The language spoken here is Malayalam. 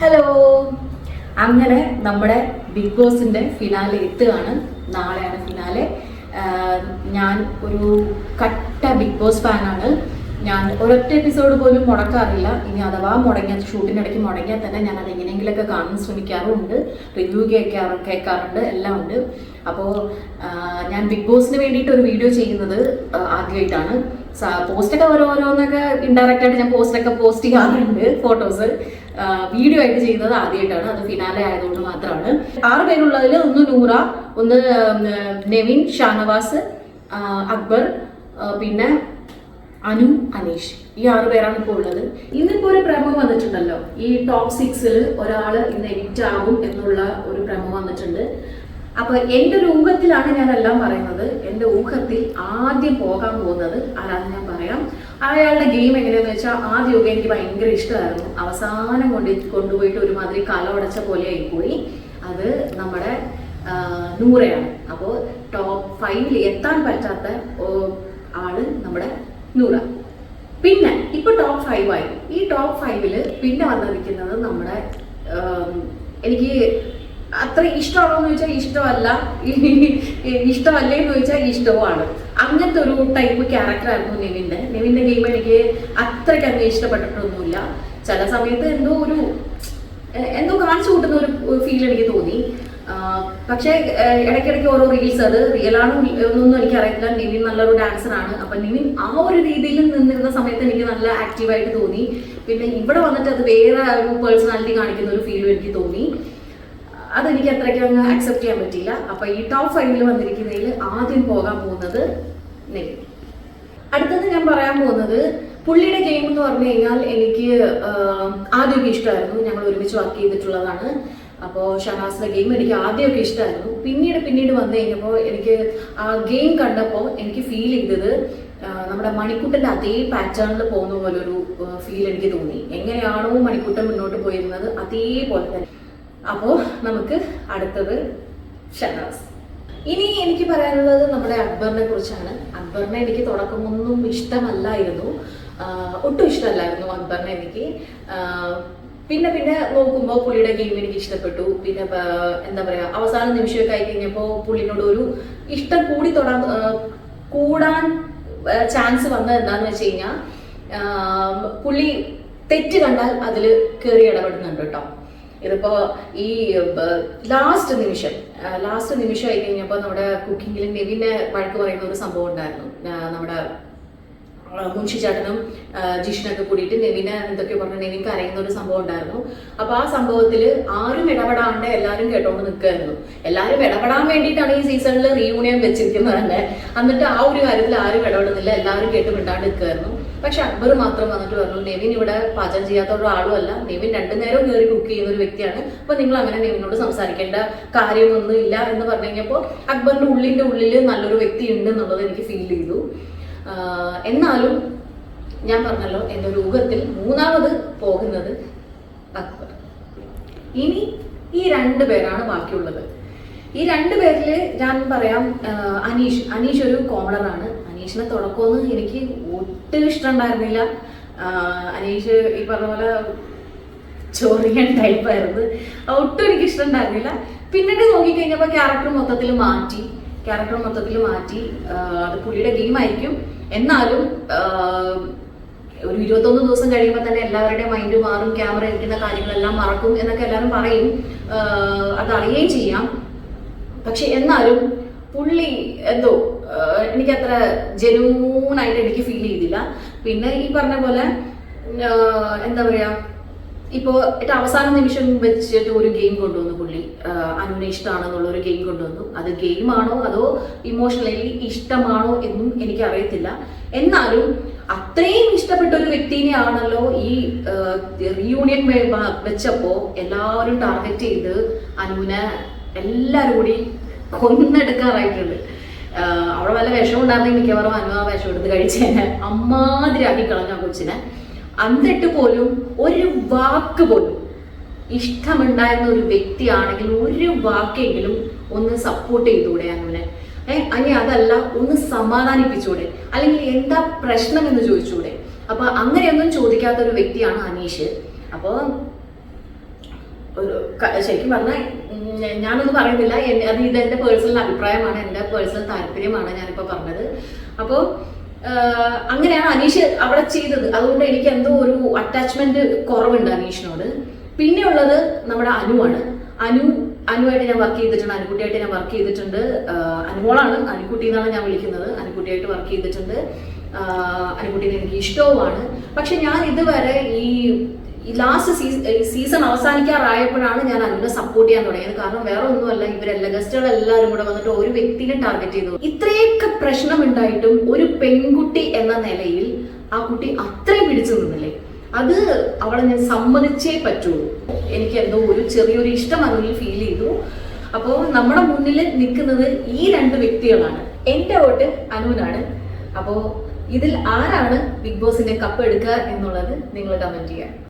ഹലോ അങ്ങനെ നമ്മുടെ ബിഗ് ബോസിന്റെ ഫിനാലെ എത്തുകയാണ്. നാളെയാണ് ഫിനാലെ ഞാൻ ഒരു കട്ട ബിഗ് ബോസ് ഫാനാണ് ഞാൻ ഒരൊറ്റ എപ്പിസോഡ് പോലും മുടക്കാറില്ല. ഇനി അഥവാ മുടങ്ങിയ ഷൂട്ടിനിടയ്ക്ക് മുടങ്ങിയാൽ തന്നെ ഞാൻ അത് എങ്ങനെയെങ്കിലുമൊക്കെ കാണാൻ ശ്രമിക്കാറുമുണ്ട്. റിവ്യൂ കേൾക്കാറ് കേൾക്കാറുണ്ട് എല്ലാം ഉണ്ട്. അപ്പോൾ ഞാൻ ബിഗ് ബോസിന് വേണ്ടിയിട്ട് ഒരു വീഡിയോ ചെയ്യുന്നത് ആദ്യമായിട്ടാണ്. പോസ്റ്റൊക്കെ ഓരോരോന്നൊക്കെ ഇൻഡയറക്റ്റ് ആയിട്ട് ഞാൻ പോസ്റ്റൊക്കെ പോസ്റ്റ് ചെയ്യാറുണ്ട് ഫോട്ടോസ് വീഡിയോ ആയിട്ട് ചെയ്യുന്നത് ആദ്യമായിട്ടാണ്. അത് ഫിനാലെ ആയതുകൊണ്ട് മാത്രമാണ്. ആറ് പേരുള്ളതിൽ ഒന്ന് നൂറ ഒന്ന് നെവിൻ ഷാനവാസ് അക്ബർ പിന്നെ അനു അനീഷ്. ഈ ആറ് പേരാണ് ഇപ്പോൾ ഉള്ളത്. ഇന്നിപ്പോ ഒരു പ്രമോ വന്നിട്ടുണ്ടല്ലോ. ഈ ടോപ്പ് സിക്സിൽ ഒരാൾ ഇന്ന് എഡിറ്റ് ആകും എന്നുള്ള ഒരു പ്രമോ വന്നിട്ടുണ്ട്. അപ്പൊ എന്റെ ഒരു ഊഹത്തിലാണ് എല്ലാം പറയുന്നത്. എന്റെ ഊഹത്തിൽ ആദ്യം പോകാൻ പോകുന്നത് ആരാന്ന് ഞാൻ പറയാം. അയാളുടെ ഗെയിം എങ്ങനെയാന്ന് വെച്ചാൽ ആദ്യമൊക്കെ എനിക്ക് ഭയങ്കര ഇഷ്ടമായിരുന്നു. അവസാനം കൊണ്ട് കൊണ്ടുപോയിട്ട് ഒരുമാതിരി കലമടച്ച പോലെ ആയിപ്പോയി അത് നമ്മുടെ നൂറയാണ്. അപ്പോൾ ടോപ്പ് ഫൈവിൽ എത്താൻ പറ്റാത്ത ആൾ നമ്മുടെ നൂറ. പിന്നെ ഇപ്പൊ ടോപ്പ് ഫൈവ് ആയി. ഈ ടോപ്പ് ഫൈവിൽ പിന്നെ വന്നിരിക്കുന്നത് നമ്മുടെ എനിക്ക് അത്ര ഇഷ്ടമാണോ എന്ന് ചോദിച്ചാൽ ഇഷ്ടമല്ല ഇഷ്ടമല്ലേ എന്ന് ചോദിച്ചാൽ ഇഷ്ടവുമാണ്. അങ്ങനത്തെ ഒരു ടൈപ്പ് ക്യാരക്ടറായിരുന്നു നെവിന്റെ നിവിന്റെ. ഗെയിം എനിക്ക് അത്രയ്ക്ക് അങ്ങ് ഇഷ്ടപ്പെട്ടിട്ടൊന്നുമില്ല. ചില സമയത്ത് എന്തോ ഒരു എന്തോ കാണിച്ചു കൂട്ടുന്ന ഒരു ഫീൽ എനിക്ക് തോന്നി. പക്ഷേ ഇടയ്ക്കിടയ്ക്ക് ഓരോ റീൽസ് അത് റിയൽ ആണോ എന്നൊന്നും എനിക്കറിയത്തില്ല. നിവിൻ നല്ലൊരു ഡാൻസർ ആണ്. അപ്പൊ നിവിൻ ആ ഒരു രീതിയിൽ നിന്നിരുന്ന സമയത്ത് എനിക്ക് നല്ല ആക്റ്റീവായിട്ട് തോന്നി. പിന്നെ ഇവിടെ വന്നിട്ട് അത് വേറെ ഒരു പേഴ്സണാലിറ്റി കാണിക്കുന്ന ഒരു ഫീലും എനിക്ക് തോന്നി. അതെനിക്ക് അത്രയ്ക്ക് അങ്ങ് അക്സെപ്റ്റ് ചെയ്യാൻ പറ്റിയില്ല. അപ്പൊ ഈ ടോപ്പ് ഫൈവിൽ വന്നിരിക്കുന്നതിൽ ആദ്യം പോകാൻ പോകുന്നത് നിവിൻ. അടുത്തത് ഞാൻ പറയാൻ പോകുന്നത് പുള്ളിയുടെ ഗെയിം എന്ന് പറഞ്ഞു കഴിഞ്ഞാൽ എനിക്ക് ആദ്യം ആദ്യമൊക്കെ ഇഷ്ടമായിരുന്നു. ഞങ്ങൾ ഒരുമിച്ച് വർക്ക് ചെയ്തിട്ടുള്ളതാണ്. അപ്പോൾ ഷഹാസിന്റെ ഗെയിം എനിക്ക് ആദ്യമൊക്കെ ഇഷ്ടമായിരുന്നു പിന്നീട് പിന്നീട് വന്നു കഴിഞ്ഞപ്പോൾ എനിക്ക് ആ ഗെയിം കണ്ടപ്പോൾ എനിക്ക് ഫീൽ ചെയ്തത് നമ്മുടെ മണിക്കുട്ടന്റെ അതേ പാറ്റേണിൽ പോകുന്ന പോലെ ഒരു ഫീൽ എനിക്ക് തോന്നി. എങ്ങനെയാണോ മണിക്കുട്ടൻ മുന്നോട്ട് പോയിരുന്നത് അതേപോലെ തന്നെ. അപ്പോൾ നമുക്ക് അടുത്തത് ഷനാസ് ഇനി എനിക്ക് പറയാനുള്ളത് നമ്മുടെ അക്ബറിനെ കുറിച്ചാണ്. അക്ബറിനെ എനിക്ക് തുടക്കമൊന്നും ഇഷ്ടമല്ലായിരുന്നു. ഒട്ടും ഇഷ്ടമല്ലായിരുന്നു അക്ബറിനെ എനിക്ക്. പിന്നെ പിന്നെ നോക്കുമ്പോൾ പുള്ളിയുടെ ഗെയിം എനിക്ക് ഇഷ്ടപ്പെട്ടു. പിന്നെ എന്താ പറയാ അവസാന നിമിഷമൊക്കെ ആയി കഴിഞ്ഞപ്പോൾ പുള്ളിനോട് ഒരു ഇഷ്ടം കൂടി തൊടാൻ കൂടാൻ ചാൻസ് വന്നത് എന്താന്ന് വെച്ച് കഴിഞ്ഞാൽ പുള്ളി തെറ്റ് കണ്ടാൽ അതിൽ കയറി ഇടപെടുന്നുണ്ട് കേട്ടോ ഇതിപ്പോ ഈ ലാസ്റ്റ് നിമിഷം ലാസ്റ്റ് നിമിഷം ആയി കഴിഞ്ഞപ്പോൾ നമ്മുടെ കുക്കിങ്ങിൽ നെവിന്റെ വഴക്ക് പറയുന്ന ഒരു സംഭവം ഉണ്ടായിരുന്നു. നമ്മുടെ മുൻഷി ചേട്ടനും ജിഷിനൊക്കെ കൂടിയിട്ട് നെവിനെ എന്തൊക്കെ പറഞ്ഞു നെവിൻ കരയുന്ന ഒരു സംഭവം ഉണ്ടായിരുന്നു. അപ്പൊ ആ സംഭവത്തിൽ ആരും ഇടപെടാണ്ട് എല്ലാവരും കേട്ടോണ്ട് നിൽക്കായിരുന്നു എല്ലാവരും ഇടപെടാൻ വേണ്ടിയിട്ടാണ് ഈ സീസണിൽ റീയൂണിയൻ വെച്ചിരിക്കുന്നത് തന്നെ. എന്നിട്ട് ആ ഒരു കാര്യത്തിൽ ആരും ഇടപെടുന്നില്ല. എല്ലാവരും കേട്ട് മിണ്ടാണ്ട് നിൽക്കായിരുന്നു പക്ഷെ അക്ബർ മാത്രം വന്നിട്ട് പറഞ്ഞു നെവിൻ ഇവിടെ പാചകം ചെയ്യാത്ത ഒരാളും അല്ല നെവിൻ രണ്ടു നേരം കയറി കുക്ക് ചെയ്യുന്ന ഒരു വ്യക്തിയാണ്. അപ്പൊ നിങ്ങൾ അങ്ങനെ നെവിനോട് സംസാരിക്കേണ്ട കാര്യമൊന്നും ഇല്ല എന്ന് പറഞ്ഞു കഴിഞ്ഞപ്പോ അക്ബറിന്റെ ഉള്ളിന്റെ ഉള്ളിൽ നല്ലൊരു വ്യക്തി ഉണ്ട് എന്നുള്ളത് എനിക്ക് ഫീൽ ചെയ്തു. എന്നാലും ഞാൻ പറഞ്ഞല്ലോ എന്റെ ഒരു ഊഹത്തിൽ മൂന്നാമത് പോകുന്നത് അക്ബർ ഇനി ഈ രണ്ട് പേരാണ് ബാക്കിയുള്ളത്. ഈ രണ്ട് പേരിൽ ഞാൻ പറയാം അനീഷ്. അനീഷ് ഒരു കോമണറാണ് അനീഷിനെ തുടക്കമൊന്നും എനിക്ക് ഒട്ടും ഇഷ്ടമുണ്ടായിരുന്നില്ല. അനീഷ് ഈ പറഞ്ഞ പോലെ ചോറിയൻ ടൈപ്പായിരുന്നു ഒട്ടും എനിക്ക് ഇഷ്ടമുണ്ടായിരുന്നില്ല. പിന്നീട് നോക്കിക്കഴിഞ്ഞപ്പോൾ ക്യാരക്ടർ മൊത്തത്തിൽ മാറ്റി. ക്യാരക്ടർ മൊത്തത്തിൽ മാറ്റി അത് പുള്ളിയുടെ ഗെയിമായിരിക്കും എന്നാലും ഒരു ഇരുപത്തൊന്ന് ദിവസം കഴിയുമ്പോൾ തന്നെ എല്ലാവരുടെയും മൈൻഡ് മാറും ക്യാമറ ഇരിക്കുന്ന കാര്യങ്ങളെല്ലാം മറക്കും എന്നൊക്കെ എല്ലാവരും പറയും. അതറിയുകയും അത് ചെയ്യാം. പക്ഷെ എന്നാലും പുള്ളി എന്തോ എനിക്കത്ര ജനൂണായിട്ട് എനിക്ക് ഫീൽ ചെയ്തില്ല പിന്നെ ഈ പറഞ്ഞ പോലെ എന്താ പറയാ ഇപ്പോ ഏറ്റവും അവസാന നിമിഷം വെച്ചിട്ട് ഒരു ഗെയിം കൊണ്ടുവന്നു പുള്ളി. അനുവിനെ ഇഷ്ടമാണെന്നുള്ള ഒരു ഗെയിം കൊണ്ടുവന്നു. അത് ഗെയിമാണോ അതോ ഇമോഷണലി ഇഷ്ടമാണോ എന്നും എനിക്ക് അറിയത്തില്ല എന്നാലും അത്രയും ഇഷ്ടപ്പെട്ട ഒരു വ്യക്തിനെ ആണല്ലോ ഈ റീയൂണിയൻ വെച്ചപ്പോ എല്ലാവരും ടാർഗറ്റ് ചെയ്ത് അനുവിനെ എല്ലാവരും കൂടി കൊന്നെടുക്കാറായിട്ടുണ്ട്. അവിടെ വല്ല വിഷം ഉണ്ടായിരുന്നെങ്കിൽ മിക്കവാറും അനു ആ വിഷം എടുത്ത് കഴിച്ചേനെ. അമ്മാതിരാക്കി കളഞ്ഞ ആ കൊച്ചിനെ. എന്നിട്ട് പോലും ഒരു വാക്ക് പോലും ഇഷ്ടമുണ്ടായിരുന്ന ഒരു വ്യക്തിയാണെങ്കിൽ ഒരു വാക്കെങ്കിലും ഒന്ന് സപ്പോർട്ട് ചെയ്തുകൂടെ അങ്ങനെ ഏഹ് അനി അതല്ല ഒന്ന് സമാധാനിപ്പിച്ചൂടെ? അല്ലെങ്കിൽ എന്താ പ്രശ്നം എന്ന് ചോദിച്ചൂടെ? അപ്പൊ അങ്ങനെയൊന്നും ചോദിക്കാത്ത ഒരു വ്യക്തിയാണ് അനീഷ്. അപ്പോൾ ഒരു ശരിക്കും പറഞ്ഞാൽ ഞാനൊന്നും പറയുന്നില്ല. അത് എന്റെ പേഴ്സണൽ അഭിപ്രായമാണ് എന്റെ പേഴ്സണൽ താല്പര്യമാണ് ഞാനിപ്പോൾ പറഞ്ഞത്. അപ്പോൾ അങ്ങനെയാണ് അനീഷ് അവിടെ ചെയ്തത്. അതുകൊണ്ട് എനിക്ക് എന്തോ ഒരു അറ്റാച്ച്മെന്റ് കുറവുണ്ട് അനീഷിനോട്. പിന്നെ ഉള്ളത് നമ്മുടെ അനുവാണ് അനു അനുവായിട്ട് ഞാൻ വർക്ക് ചെയ്തിട്ടുണ്ട്. അനുകുട്ടിയായിട്ട് ഞാൻ വർക്ക് ചെയ്തിട്ടുണ്ട്. അനുമോളാണ്. അനുക്കുട്ടി എന്നാണ് ഞാൻ വിളിക്കുന്നത്. അനുക്കുട്ടിയായിട്ട് വർക്ക് ചെയ്തിട്ടുണ്ട്. അനുകുട്ടീനെ എനിക്ക് ഇഷ്ടവുമാണ്. പക്ഷെ ഞാൻ ഇതുവരെ ഈ ഈ ലാസ്റ്റ് സീസൺ സീസൺ അവസാനിക്കാറായപ്പോഴാണ് ഞാൻ അനുവിനെ സപ്പോർട്ട് ചെയ്യാൻ തുടങ്ങിയത്. കാരണം വേറെ ഒന്നുമല്ല ഇവരെല്ലാം ഗസ്റ്റുകൾ എല്ലാവരും കൂടെ വന്നിട്ട് ഒരു വ്യക്തിനെ ടാർഗറ്റ് ചെയ്തു. ഇത്രയൊക്കെ പ്രശ്നം ഉണ്ടായിട്ടും ഒരു പെൺകുട്ടി എന്ന നിലയിൽ ആ കുട്ടി അത്രയും പിടിച്ചു നിന്നില്ലേ? അത് അവളെ ഞാൻ സമ്മതിച്ചേ പറ്റുള്ളൂ. എനിക്ക് എന്തോ ഒരു ചെറിയൊരു ഇഷ്ടം അനുവിൽ ഫീൽ ചെയ്തു. അപ്പോൾ നമ്മുടെ മുന്നിൽ നിൽക്കുന്നത് ഈ രണ്ട് വ്യക്തികളാണ്. എന്റെ വോട്ട് അനുവിനാണ് അപ്പോൾ ഇതിൽ ആരാണ് ബിഗ് ബോസിന്റെ കപ്പ് എടുക്കുക എന്നുള്ളത് നിങ്ങൾ കമന്റ് ചെയ്യാം